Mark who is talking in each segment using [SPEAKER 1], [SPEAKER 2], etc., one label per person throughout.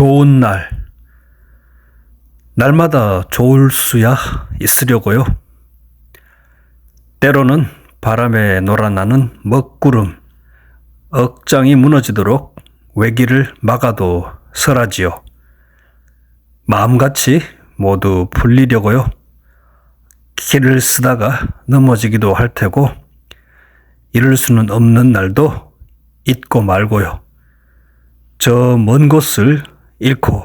[SPEAKER 1] 좋은 날. 날마다 좋을 수야 있으려고요. 때로는 바람에 놀아나는 먹구름, 억장이 무너지도록 외기를 막아도 설하지요. 마음같이 모두 풀리려고요. 키를 쓰다가 넘어지기도 할 테고, 이럴 수는 없는 날도 있고 말고요. 저 먼 곳을 잃고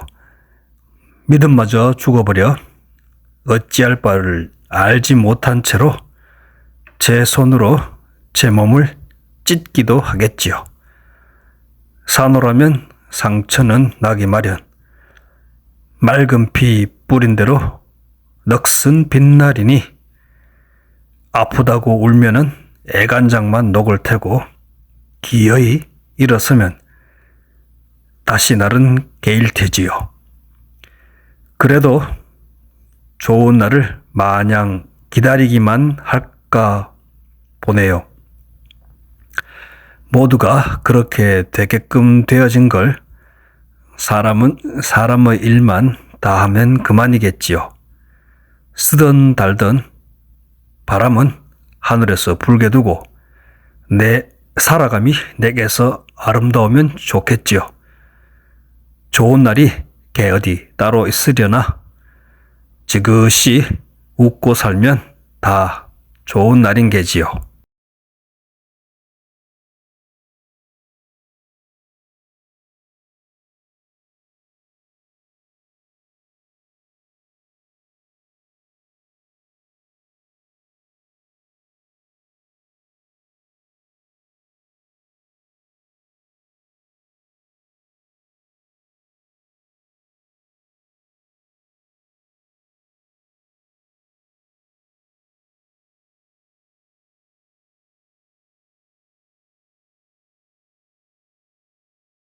[SPEAKER 1] 믿음마저 죽어버려 어찌할 바를 알지 못한 채로 제 손으로 제 몸을 찢기도 하겠지요. 산호라면 상처는 나기 마련. 맑은 피 뿌린 대로 넋은 빛나리니 아프다고 울면은 애간장만 녹을 테고 기어이 일어서면 다시 날은 개일 테지요. 그래도 좋은 날을 마냥 기다리기만 할까 보네요. 모두가 그렇게 되게끔 되어진 걸 사람은 사람의 일만 다 하면 그만이겠지요. 쓰던 달던 바람은 하늘에서 불게 두고 내 살아감이 내게서 아름다우면 좋겠지요. 좋은 날이 개 어디 따로 있으려나 지그시 웃고 살면 다 좋은 날인 게지요.